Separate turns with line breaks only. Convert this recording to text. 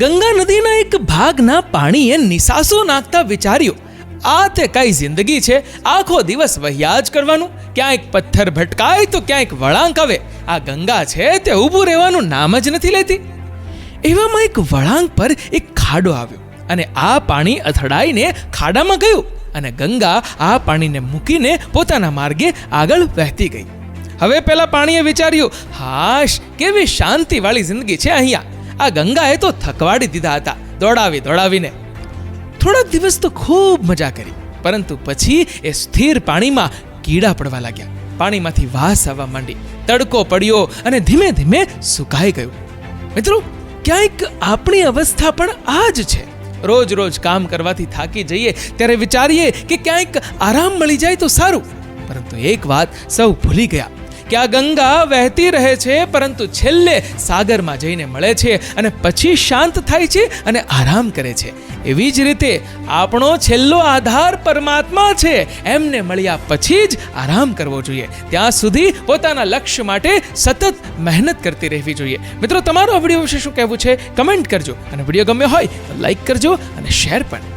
ગંગા નદીના એક ભાગના પાણીએ નિસાસો નાખતા વિચાર્યું, આ તે કઈ જિંદગી છે? આખો દિવસ વહ્યા જ કરવાનું? ક્યાંક પથ્થર ભટકાય તો ક્યાંક વળાંક આવે. આ ગંગા છે તે ઊભું રહેવાનું નામ જ નથી લેતી. એવામાં એક વળાંક પર એક ખાડો આવ્યો અને આ પાણી અથડાઈને ખાડામાં ગયું અને ગંગા આ પાણીને મૂકીને પોતાના માર્ગે આગળ વહેતી ગઈ. હવે પેલા પાણીએ વિચાર્યું, હાશ, કેવી શાંતિવાળી જિંદગી છે અહીંયા. આ ગંગાએ તો થકવાડી દીધા હતા, દોડાવી દોડાવીને. થોડાક દિવસ તો ખૂબ મજા કરી, પરંતુ પછી એ સ્થિર પાણીમાં કીડા પડવા લાગ્યા. પાણીમાંથી વાસ આવવા માંડી, તડકો પડ્યો અને ધીમે ધીમે સુકાઈ ગયું. મિત્રો, ક્યાંક આપણી અવસ્થા પણ આ જ છે. રોજ રોજ કામ કરવાથી થાકી જઈએ, ત્યારે વિચારીએ કે ક્યાંક આરામ મળી જાય તો સારું. પરંતુ એક વાત સૌ ભૂલી ગયા. કે આ ગંગા વહેતી રહે છે, પરંતુ છેલ્લે સાગરમાં જઈને મળે છે અને પછી શાંત થાય છે અને આરામ કરે છે. એવી જ રીતે આપણો છેલ્લો આધાર પરમાત્મા છે, એમને મળ્યા પછી જ આરામ કરવો જોઈએ. ત્યાં સુધી પોતાના લક્ષ્ય માટે સતત મહેનત કરતી રહેવી જોઈએ. મિત્રો, તમારો આ વીડિયો વિશે શું કહેવું છે? કમેન્ટ કરજો. અને વીડિયો ગમ્યો હોય તો લાઈક કરજો અને શેર પણ.